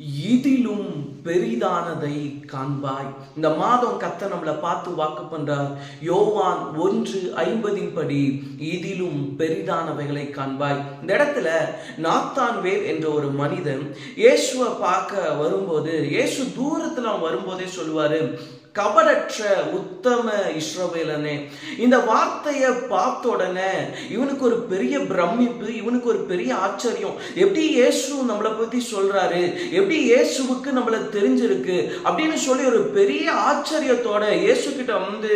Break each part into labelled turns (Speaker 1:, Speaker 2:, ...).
Speaker 1: இதிலும் பெரிதானதை காண்பாய். இந்த மாதம் கத்த நம்மளை பார்த்து வாக்கு பண்றார். யோவான் ஒன்று ஐம்பதின் படி இதிலும் பெரிதானவைகளை காண்பாய். இந்த இடத்துல நாத்தான் வேவ் என்ற ஒரு மனிதன் இயேசுவை பார்க்க வரும்போது இயேசு தூரத்துல அவன் வரும்போதே சொல்லுவாரு கபடற்ற உத்தம இஸ்ரவேலனே. இந்த வார்த்தையை பார்த்த உடனே இவனுக்கு ஒரு பெரிய பிரமிப்பு இவனுக்கு ஒரு பெரிய ஆச்சரியம். எப்படி இயேசு நம்மளை பத்தி சொல்றாரு? எப்படி இயேசுவுக்கு நம்மள தெரிஞ்சிருக்கு? அப்படின்னு சொல்லி ஒரு பெரிய ஆச்சரியத்தோட இயேசு கிட்ட வந்து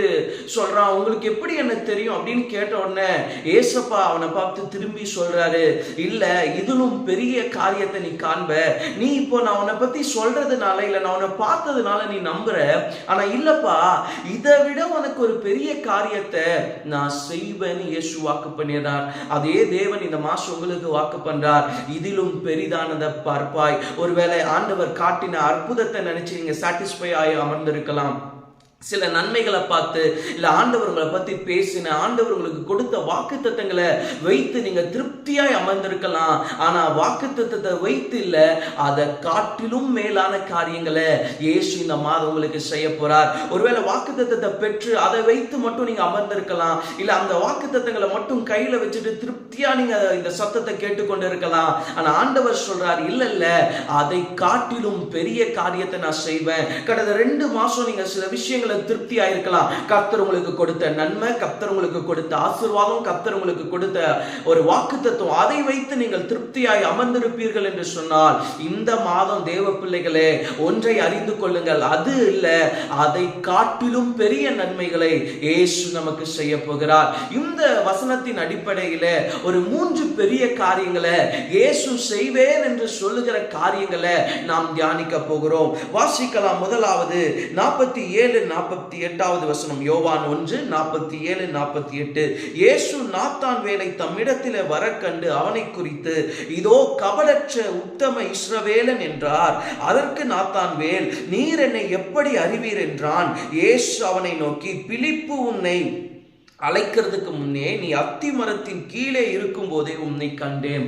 Speaker 1: சொல்றான் உங்களுக்கு எப்படி என்ன தெரியும்? அப்படின்னு கேட்ட உடனே ஏசப்பா அவனை பார்த்து திரும்பி சொல்றாரு இல்ல இதிலும் பெரிய காரியத்தை நீ காண்ப. நீ இப்போ நான் உன்னை பத்தி சொல்றதுனால இல்ல நான் உன்னை பார்த்ததுனால நீ நம்புற. ஆனா இல்லப்பா இதை விட உனக்கு ஒரு பெரிய காரியத்தை நான் செய்வேன்னு இயேசு வாக்கு பண்ணினார். அதே தேவன் இந்த மாசம் உங்களுக்கு வாக்கு பண்றார். இதிலும் பெரிதானதை பார்ப்பாய். ஒருவேளை ஆண்டவர் காட்டின அற்புதத்தை நினைச்சு நீங்க சாட்டிஸ்ஃபை ஆகி அமர்ந்திருக்கலாம். சில நன்மைகளை பார்த்து இல்ல ஆண்டவர்களை பத்தி பேசின ஆண்டவர்களுக்கு கொடுத்த வாக்கு தத்தங்களை வைத்து நீங்க திருப்தியாய் அமர்ந்திருக்கலாம். ஆனா வாக்கு தத்தத்தை வைத்து இல்ல அதை காட்டிலும் மேலான காரியங்களை இயேசு இந்த மாதம் உங்களுக்கு செய்ய போகிறார் ஒருவேளை வாக்கு தத்தத்தை பெற்று அதை வைத்து மட்டும் நீங்க அமர்ந்திருக்கலாம். இல்ல அந்த வாக்கு தத்தங்களை மட்டும் கையில வச்சுட்டு திருப்தியா நீங்க இந்த சத்தத்தை கேட்டுக்கொண்டு இருக்கலாம் ஆனா ஆண்டவர் சொல்கிறார் இல்லை இல்லை அதை காட்டிலும் பெரிய காரியத்தை நான் செய்வேன். கடந்த ரெண்டு மாசம் நீங்க சில விஷயங்களை திருப்தியா இருக்கலாம் கர்த்தர் உங்களுக்கு கொடுத்த நன்மை கர்த்தர் உங்களுக்கு கொடுத்த ஆசீர்வாதம் கர்த்தர் உங்களுக்கு கொடுத்த ஒரு வாக்கு தத்துவம் அதை வைத்து நீங்கள் திருப்தியாய் அமர்ந்திருப்பீர்கள் என்று சொன்னால் இந்த மாதம் தேவ பிள்ளைகளே ஒன்றை அறிந்து கொள்ளுங்கள். அது இல்ல அதை காட்டிலும் பெரிய நன்மைகளை ஏசு நமக்கு செய்ய போகிறார். இந்த வசனத்தின் அடிப்படையில ஒரு மூன்று பெரிய காரியங்களை இயேசு செய்வேன் என்று சொல்லுகிற காரியங்களை நாம் தியானிக்க போகிறோம். வாசிக்கலாம் முதலாவது நாற்பத்தி ஏழு நாற்பத்தி எட்டாவது வசனம் யோவான் ஒன்று நாற்பத்தி ஏழு நாற்பத்தி எட்டு. இயேசு நாத்தான் வேலை தம்மிடத்தில் வர கண்டு அவனை குறித்து இதோ கவலற்ற உத்தம இஸ்ரவேலன் என்றார். அதற்கு நாத்தான் வேல் நீர் என்னை எப்படி அறிவீர்? என்றான். இயேசு அவனை நோக்கி பிலிப்பு உன்னை அழைக்கிறதுக்கு முன்னே நீ அத்தி மரத்தின் கீழே இருக்கும் போதே உன்னை கண்டேன்.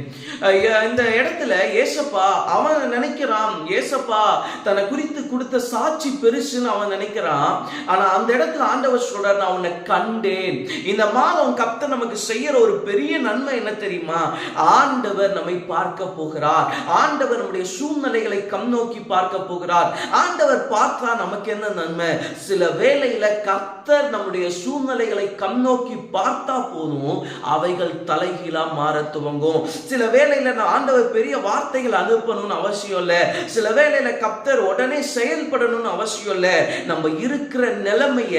Speaker 1: இந்த இடத்துல ஏசப்பா அவன் நினைக்கிறான். ஏசப்பா தன்னை குறித்து கொடுத்த சாட்சி பெருசுன்னு அவன் நினைக்கிறான். ஆனா அந்த இடத்துல ஆண்டவர் சொல்றார் நான் உன்னை கண்டேன். இந்த மாதம் கத்த நமக்கு செய்யற ஒரு பெரிய நன்மை என்ன தெரியுமா? ஆண்டவர் நம்மை பார்க்க போகிறார். ஆண்டவர் நம்முடைய சூழ்நிலைகளை கம் நோக்கி பார்க்க போகிறார். ஆண்டவர் பார்த்தா நமக்கு என்ன நன்மை? சில வேலையில கர்த்தர் நம்முடைய சூழ்நிலைகளை கம் நோக்கி பார்த்தா போதும் அவைகள் தலைகீழா மாற துவங்கும். சில வேளையில நான் ஆண்டவர் பெரிய வார்த்தைகள் அனுப்பணும்னு அவசியம் இல்ல. சில வேளையில கப்தர் உடனே செயல்படணும்னு அவசியம் இல்ல. நம்ம இருக்கிற நிலைமைய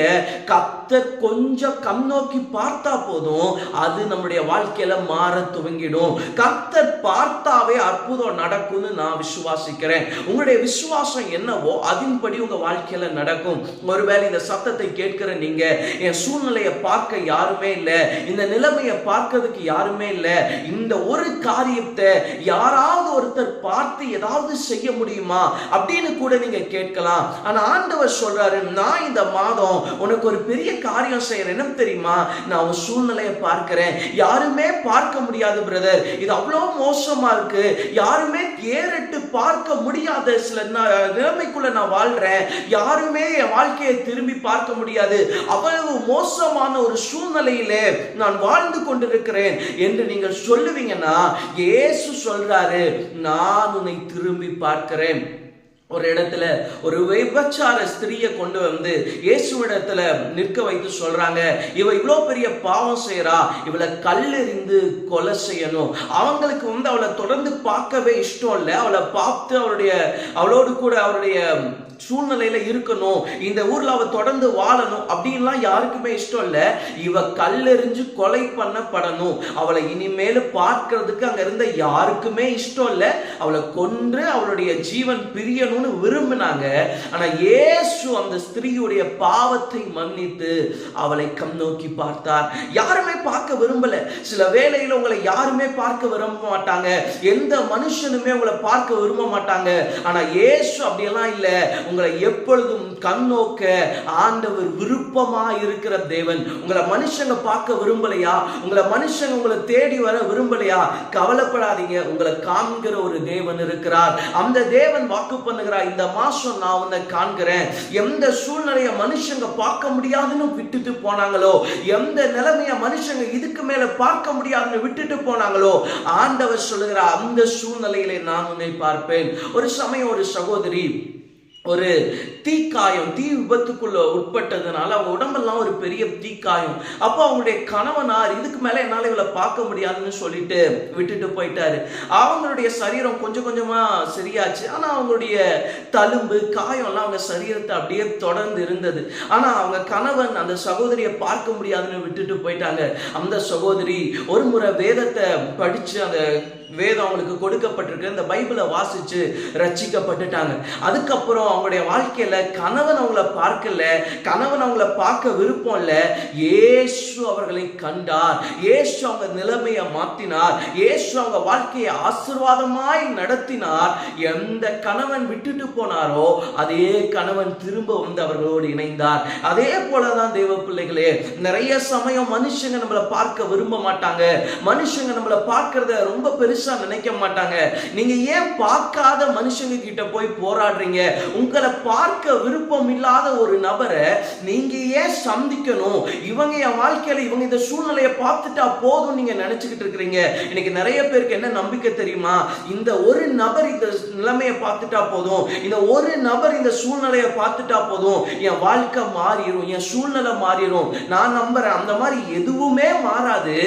Speaker 1: கப்தர் கொஞ்சம் கம் நோக்கி பார்த்தா போதும் அது நம்முடைய வாழ்க்கையில மாற துவங்கிடும். கர்த்தர் பார்த்தாவே அற்புதம் நடக்கும்னு நான் விசுவாசிக்கிறேன். உங்களுடைய விசுவாசம் என்னவோ அதன்படி உங்க வாழ்க்கையில நடக்கும். ஒருவேளை இந்த சத்தத்தை கேட்கிற நீங்க என் சூழ்நிலையை பார்க்க பார்க்க யாருமே இல்லை. இந்த நிலைமையை பார்க்கறதுக்கு யாருமே இல்லை. இந்த ஒரு காரியத்தை யாராவது ஒருத்தர் பார்த்து ஏதாவது செய்ய முடியுமா அப்படின்னு கூட நீங்க கேட்கலாம். ஆனா ஆண்டவர் சொல்றாரு நான் இந்த மாதம் உனக்கு ஒரு பெரிய காரியம் செய்யறேன். என்ன தெரியுமா? நான் உன் சூழ்நிலையை பார்க்கிறேன். யாருமே பார்க்க முடியாது பிரதர் இது அவ்வளோ மோசமா இருக்கு. யாருமே ஏறிட்டு பார்க்க முடியாத சில நிலைமைக்குள்ள நான் வாழ்றேன். யாருமே என் வாழ்க்கையை திரும்பி பார்க்க முடியாது. அவ்வளவு மோசமான ஒரு சூழ்நிலையிலே நான் வாழ்ந்து கொண்டிருக்கிறேன் என்று நீங்கள் சொல்லுவீங்கன்னா இயேசு சொல்றாரு நான் உன்னை திரும்பி பார்க்கிறேன். ஒரு இடத்துல ஒரு விபச்சார ஸ்திரியை கொண்டு வந்து இயேசுவிடத்துல நிற்க வைத்து சொல்றாங்க இவ இவ்வளோ பெரிய பாவம் செய்யறா இவளை கல்லெறிந்து கொலை செய்யணும். அவங்களுக்கு வந்து அவளை தொடர்ந்து பார்க்கவே இஷ்டம் இல்லை. அவளை பார்த்து அவருடைய அவளோடு கூட அவருடைய சூழ்நிலையில இருக்கணும். இந்த ஊர்ல அவ தொடர்ந்து வாழணும் அப்படின்லாம் யாருக்குமே இஷ்டம் இல்ல. இவ கல்லெறிஞ்சு கொலை பண்ணப்படணும். அவளை இனிமேல் பார்க்கறதுக்கு அங்க இருந்த யாருக்குமே இஷ்டம் இல்ல. அவளை கொன்று அவளுடைய ஜீவன் பிரியணும்னு விரும்பினாங்க. ஆனா ஏசு அந்த ஸ்திரீயுடைய பாவத்தை மன்னித்து அவளை கம் நோக்கி பார்த்தார். யாருமே பார்க்க விரும்பல. சில வேளையில உங்களை யாருமே பார்க்க விரும்ப மாட்டாங்க. எந்த மனுஷனுமே உங்களை பார்க்க விரும்ப மாட்டாங்க. ஆனா ஏசு அப்படியெல்லாம் இல்ல. உங்களை எப்பொழுதும் கண்ணோக்க ஆண்டவர் விருப்பமா இருக்கிற தேவன். உங்களை மனுஷங்க பார்க்க விரும்பலையா? உங்களை மனுஷங்க உங்களை தேடி வர விரும்பலையா? கவலைப்படாதீங்க உங்களை காண்கிற ஒரு தேவன் இருக்கிறார். அந்த தேவன் வாக்கு பண்ணுகிறார் இந்த மாசம் நான் உன்னை காண்கிறேன். எந்த சூழ்நிலைய மனுஷங்க பார்க்க முடியாதுன்னு விட்டுட்டு போனாங்களோ? எந்த நிலைமைய மனுஷங்க இதுக்கு மேல பார்க்க முடியாதுன்னு விட்டுட்டு போனாங்களோ? ஆண்டவர் சொல்லுகிறார் அந்த சூழ்நிலையிலே நான் உன்னை பார்ப்பேன். ஒரு சமயம் ஒரு சகோதரி ஒரு தீக்காயம் தீ விபத்துக்குள்ள உட்பட்டதுனால அவங்க உடம்பெல்லாம் ஒரு பெரிய தீக்காயம். அப்போ அவங்களுடைய கணவனார் இதுக்கு மேல என்னால இவளை பார்க்க முடியாதுன்னு சொல்லிட்டு விட்டுட்டு போயிட்டாரு. அவங்களுடைய சரீரம் கொஞ்சம் கொஞ்சமா சரியாச்சு. ஆனா அவங்களுடைய தழும்பு காயம்லாம் அவங்க சரீரத்தை அப்படியே தொடர்ந்து இருந்தது. ஆனா அவங்க கணவன் அந்த சகோதரியை பார்க்க முடியாதுன்னு விட்டுட்டு போயிட்டாங்க. அந்த சகோதரி ஒரு முறை வேதத்தை படிச்சு அந்த வேதம் அவங்களுக்கு கொடுக்கப்பட்டிருக்கு. இந்த பைபிளை வாசிச்சு ரச்சிக்கப்பட்டுட்டாங்க அதுக்கப்புறம் அவங்களுடைய வாழ்க்கையில கணவன் அவங்கள பார்க்கல கணவன் அவங்கள பார்க்க விருப்பம் இல்ல. ஏசு அவர்களை கண்டார். ஏசு அவங்க நிலைமையை மாத்தினார். ஏசு அவங்க வாழ்க்கையை ஆசீர்வாதமாய் நடத்தினார். எந்த கணவன் விட்டுட்டு போனாரோ அதே கணவன் திரும்ப வந்து அவர்களோடு இணைந்தார். அதே போலதான் தேவ பிள்ளைகளே நிறைய சமயம் மனுஷங்க நம்மளை பார்க்க விரும்ப மாட்டாங்க. மனுஷங்க நம்மளை பார்க்கறத ரொம்ப பெருசு நினைக்க மாட்டாங்க. நீங்க ஏன் பார்க்காத மனுஷங்க கிட்ட போய் போராடுறீங்க? உங்களை பார்க்க விருப்பம் இல்லாத ஒரு நபரை நீங்க ஏன் சந்திக்கணும்? இவங்க என் வாழ்க்கையில இவங்க இந்த சூழ்நிலையை பார்த்துட்டா போதும் நீங்க நினைச்சுக்கிட்டு இருக்கிறீங்க. இன்னைக்கு நிறைய பேருக்கு என்ன நம்பிக்கை தெரியுமா? இந்த ஒரு நபர் இந்த நிலைமையை பார்த்துட்டா போதும். இந்த ஒரு நபர் இந்த சூழ்நிலையை பார்த்துட்டா போதும். என் வாழ்க்கை மாறிடும் என் சூழ்நிலை மாறிடும் நான் நம்புறேன். அந்த மாதிரி எதுவுமே மாறாது.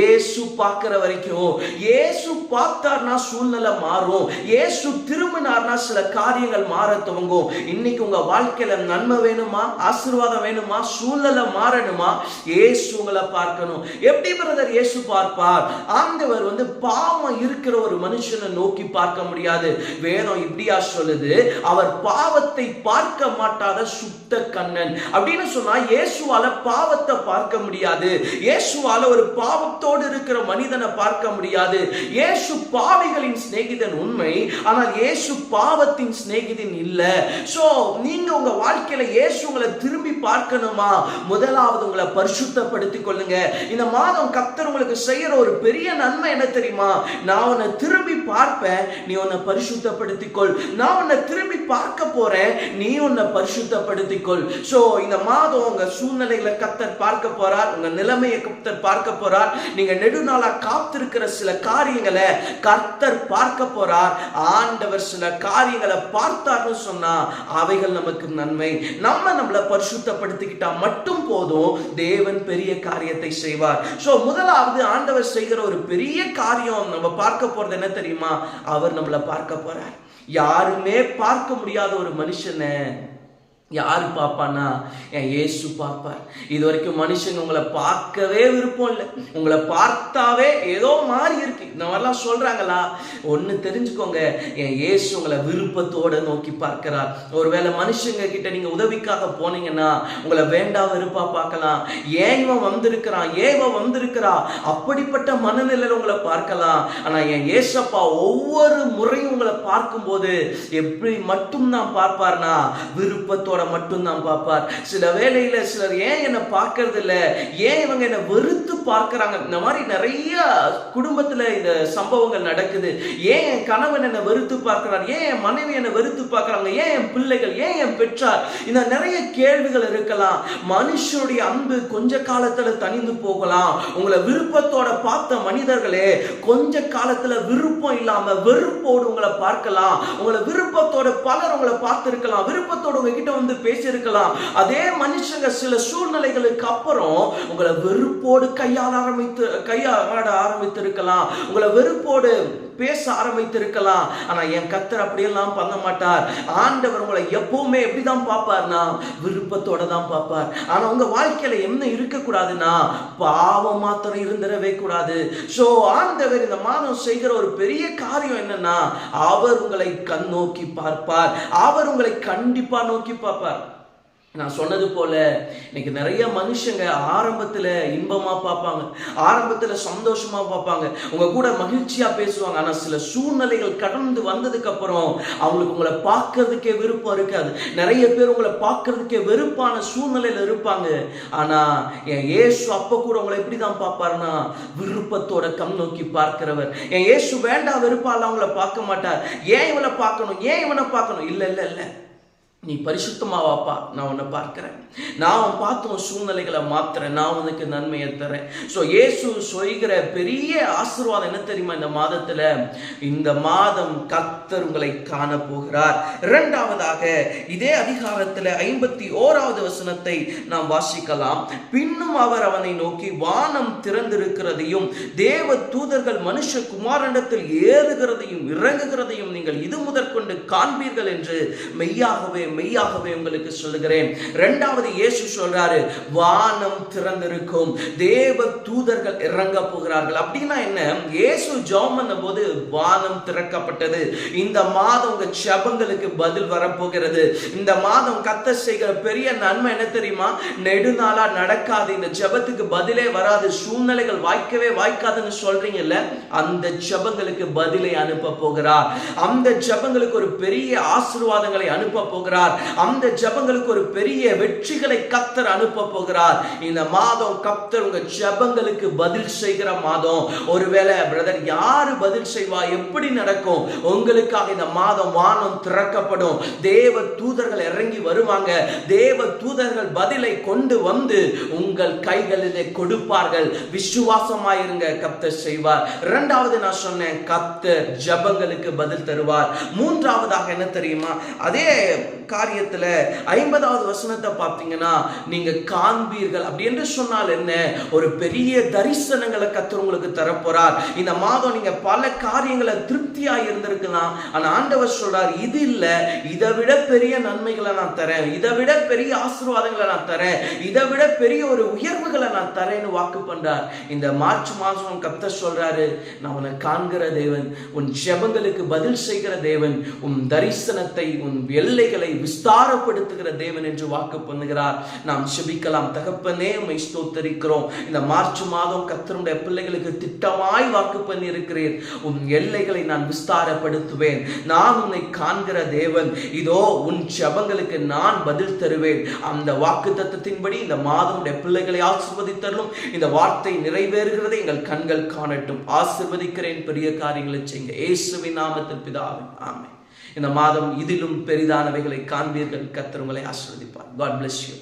Speaker 1: ஏசு பார்க்கிற வரைக்கும் ஏசு இயேசு பார்த்தார்னா சூழ்நிலை மாறும். இயேசு திரும்பினார்னா சில காரியங்கள் மாற துவங்கும். இன்னைக்கு உங்க வாழ்க்கையில நன்மை வேணுமா? ஆசீர்வாதம் வேணுமா? சூழ்நிலை மாறணுமா? இயேசு உங்களை பார்க்கணும். எப்படி பிரதர் இயேசு பார்ப்பார்? ஆண்டவர் வந்து பாவம் இருக்கிற ஒரு மனுஷனை நோக்கி பார்க்க முடியாது. வேதம் இப்படியா சொல்லுது அவர் பாவத்தை பார்க்க மாட்டாத சுத்த கண்ணன். அப்படின்னு சொன்னா இயேசுவால பாவத்தை பார்க்க முடியாது. இயேசுவால ஒரு பாவத்தோடு இருக்கிற மனிதனை பார்க்க முடியாது. இயேசு பாவிகளின் சிநேகிதன் உண்மை ஆனால் இயேசு பாவத்தின் சிநேகிதன் இல்ல. சோ நீங்க உங்க வாழ்க்கையில இயேசு உங்களை திரும்பி பார்க்கணுமா? முதலாவது உங்களை பரிசுத்தப்படுத்தி கொள்ளுங்க. இந்த மாதம் கத்தர் உங்களுக்கு செய்யற ஒரு பெரிய நன்மை என்ன தெரியுமா? நான் உன்னை திரும்பி பார்ப்பேன் நீ உன்னை பரிசுத்தப்படுத்திக்கொள் நான் உன்னை திரும்பி பார்க்க போறேன் நீ உன்னை பரிசுத்தப்படுத்திக்கொள் சோ இந்த மாதம் உங்க சூழ்நிலைகளை கத்தர் பார்க்க போறார் உங்க நிலைமையை கத்தர் பார்க்க போறார். நீங்க நெடுநாளா காத்திருக்கிற சில காரியம் காரியங்களை கர்த்தர் பார்க்க போறார். ஆண்டவர் சில காரியங்களை பார்த்தார்னு சொன்னா அவைகள் நமக்கு நன்மை. நம்ம நம்மளை பரிசுத்தப்படுத்திக்கிட்டா மட்டும் போதும் தேவன் பெரிய காரியத்தை செய்வார். சோ முதலாவது ஆண்டவர் செய்கிற ஒரு பெரிய காரியம் நம்ம பார்க்க போறது என்ன தெரியுமா? அவர் நம்மளை பார்க்க போறார். யாருமே பார்க்க முடியாத ஒரு மனுஷனை யார் பார்ப்பானா என் ஏசு பார்ப்பார். இது வரைக்கும் மனுஷங்க உங்களை பார்க்கவே விருப்பம் இல்லை. உங்களை பார்த்தாவே ஏதோ மாறி இருக்கு. இந்த மாதிரிலாம் சொல்றாங்களா? ஒன்று தெரிஞ்சுக்கோங்க. என் ஏசு உங்களை விருப்பத்தோட நோக்கி பார்க்கிறார். ஒருவேளை மனுஷங்க கிட்ட நீங்க உதவிக்காக போனீங்கன்னா உங்களை வேண்டா வெறுப்பா பார்க்கலாம். ஏன் இவன் வந்திருக்கிறான்? ஏவன் வந்திருக்கிறா? அப்படிப்பட்ட மனநிலையில் உங்களை பார்க்கலாம். ஆனால் என் ஏசப்பா ஒவ்வொரு முறையும் உங்களை பார்க்கும்போது எப்படி மட்டும் நான் பார்ப்பார்னா விருப்பத்தோட மட்டும்தான் பார்ப்பார். சில வேளையில சிலர் ஏன் என்னை பார்க்கறது இல்ல ஏன் இவங்க என்னை வெறுத்து பார்க்கறாங்க? இந்த மாதிரி நிறைய குடும்பத்துல இந்த சம்பவங்கள் நடக்குது. ஏன் என் கணவன் என்னை வெறுத்து பார்க்கிறார்? ஏன் என் மனைவி என்னை வெறுத்து பார்க்கறாங்க? ஏன் என் பிள்ளைகள்? ஏன் என் பெற்றார்? இந்த நிறைய கேள்விகள் இருக்கலாம். மனுஷருடைய அன்பு கொஞ்ச காலத்துல தனிந்து போகலாம். உங்களை விருப்பத்தோட பார்த்த மனிதர்களே கொஞ்ச காலத்துல விருப்பம் இல்லாம வெறுப்போடு உங்களை பார்க்கலாம். உங்களை விருப்பத்தோட பலர் உங்களை பார்த்திருக்கலாம். விருப்பத்தோட உங்ககிட்ட வந்து பேசியிருக்கலாம். அதே மனுஷங்க சில சூழ்நிலைகளுக்கு அப்புறம் உங்களை வெறுப்போடு கையாள ஆரம்பித்து கையாட ஆரம்பித்திருக்கலாம். உங்களை வெறுப்போடு பேச ஆரம்பித்திருக்கலாம். ஆனால் என் கத்தர் அப்படியெல்லாம் பண்ண மாட்டார். ஆண்டவர் உங்களை எப்பவுமே எப்படிதான் பார்ப்பார்னா விருப்பத்தோட தான் பார்ப்பார். ஆனால் உங்க வாழ்க்கையில என்ன இருக்கக்கூடாதுன்னா பாவம் மாத்திரம் இருந்துடவே கூடாது. ஸோ ஆண்டவர் இந்த மானம் செய்கிற ஒரு பெரிய காரியம் என்னன்னா அவர் உங்களை கண் நோக்கி பார்ப்பார். அவர் உங்களை கண்டிப்பா நோக்கி பார்ப்பார். நான் சொன்னது போல இன்னைக்கு நிறைய மனுஷங்க ஆரம்பத்துல இன்பமா பார்ப்பாங்க. ஆரம்பத்துல சந்தோஷமா பார்ப்பாங்க. உங்க கூட மகிழ்ச்சியா பேசுவாங்க. ஆனா சில சூழ்நிலைகள் கடந்து வந்ததுக்கு அப்புறம் அவங்களுக்கு உங்களை பார்க்கறதுக்கே விருப்பம் இருக்காது. நிறைய பேர் உங்களை பார்க்கறதுக்கே வெறுப்பான சூழ்நிலையில இருப்பாங்க. ஆனா என் ஏசு அப்ப கூட உங்களை எப்படி தான் பார்ப்பாருன்னா விருப்பத்தோட கம் நோக்கி பார்க்கிறவர். என் ஏசு வேண்டாம் வெறுப்பால அவங்கள பார்க்க மாட்டார். ஏன் இவனை பார்க்கணும்? ஏன் இவனை பார்க்கணும்? இல்ல இல்ல இல்லை. நீ பரிசுத்தமாவாப்பா நான் உன்னை பார்க்கிறேன். நான் பார்த்தோம் சூழ்நிலைகளை மாத்துறேன். நான் உனக்கு நன்மையை தரேன். ஸோ இயேசு சொல்கிற பெரிய ஆசீர்வாதம் என்ன தெரியுமா இந்த மாதத்துல? இந்த மாதம் கத்தர் உங்களை காண போகிறார் இரண்டாவதாக இதே அதிகாரத்துல ஐம்பத்தி ஓராவது வசனத்தை நாம் வாசிக்கலாம். பின்னும் அவர் அவனை நோக்கி வானம் திறந்திருக்கிறதையும் தேவ தூதர்கள் மனுஷ குமாரனிடத்தில் ஏறுகிறதையும் இறங்குகிறதையும் நீங்கள் இது முதற்கொண்டு காண்பீர்கள் என்று மெய்யாகவே மெய்யாகவே உங்களுக்கு சொல்லுகிறேன். இரண்டாவது இயேசு சொல்றாரு வானம் திறந்திருக்கும் தேவ தூதர்கள் இறங்க போகிறார்கள். அப்படின்னா என்ன? இயேசு ஜெபம் போது வானம் திறக்கப்பட்டது. இந்த மாதம் உங்க செபங்களுக்கு பதில் வரப்போகிறது. இந்த மாதம் கத்த செய்கிற பெரிய நன்மை என்ன தெரியுமா? நெடுநாளா நடக்காது. இந்த ஜெபத்துக்கு பதிலே வராது. சூழ்நிலைகள் வாய்க்கவே வாய்க்காதுன்னு சொல்றீங்கல்ல? அந்த ஜெபங்களுக்கு பதிலை அனுப்ப போகிறார். அந்த ஜெபங்களுக்கு ஒரு பெரிய ஆசீர்வாதங்களை அனுப்ப போகிறார். அந்த ஜெபங்களுக்கு ஒரு பெரிய வெற்றிகளை கத்தர் அனுப்ப போகிறார். இந்த மாதம் கத்தர் உங்க ஜெபங்களுக்கு பதில் செய்கிற மாதம். ஒருவேளை பிரதர் யாரு பதில் செய்வா? எப்படி நடக்கும்? உங்களுக்காக இந்த மாதம் வானம் திறக்கப்படும். தேவ தூதர்கள் இறங்கி வருவாங்க. தேவ தூதர்கள் பதிலை கொண்டு வந்து உங்கள் கைகளிலே கொடுப்பார்கள். விசுவாசமாயிருங்க கத்தர் செய்வார். இரண்டாவது நான் சொன்னேன் கத்தர் ஜெபங்களுக்கு பதில் தருவார். மூன்றாவதாக என்ன தெரியுமா? அதே காரியத்துல ஐம்பதாவது வசனத்தை பார்த்தீங்கன்னா நீங்க காண்பீர்கள். அப்படி என்று சொன்னால் என்ன? ஒரு பெரிய தரிசனங்களை கத்தர் உங்களுக்கு தரப்போறார். இந்த மாதம் நீங்க பல காரியங்களை திருப்தியா இருந்திருக்கலாம். ஆனா ஆண்டவர் சொல்றார் இது இல்ல இதை விட பெரிய நன்மைகளை நான் தரேன். இதை விட பெரிய ஆசீர்வாதங்களை நான் தரேன். இதை விட பெரிய ஒரு உயர்வுகளை நான் தரேன்னு வாக்கு பண்றார். இந்த மார்ச் மாதம் கத்த சொல்றாரு நான் உன்னை காண்கிற தேவன் உன் ஜெபங்களுக்கு பதில் செய்கிற தேவன் உன் தரிசனத்தை உன் எல்லைகளை விஸ்தாரப்படுத்துகிற தேவன் என்று வாக்கு பண்ணுகிறார். நாம் செபிக்கலாம். தகப்பனே உம்மை ஸ்தோத்தரிக்கிறோம். இந்த மார்ச் மாதம் கத்தருடைய பிள்ளைகளுக்கு திட்டமாய் வாக்கு பண்ணி இருக்கிறீர் உன் எல்லைகளை நான் விஸ்தாரப்படுத்துவேன். நான் உன்னை காண்கிற தேவன். இதோ உன் ஜபங்களுக்கு நான் பதில் தருவேன். அந்த வாக்கு தத்துவத்தின்படி இந்த மாதம் உடைய பிள்ளைகளை ஆசிர்வதித்தரலும் இந்த வார்த்தை நிறைவேறுகிறதை எங்கள் கண்கள் காணட்டும். ஆசிர்வதிக்கிறேன் பெரிய காரியங்களை செய்யுங்க. இயேசுவின் நாமத்தில் பிதாவின் ஆமை இந்த மாதம் இதிலும் பெரிதானவைகளை காண்பீர்கள். கத்தர் உங்களை ஆசிர்வதிப்பார். God bless you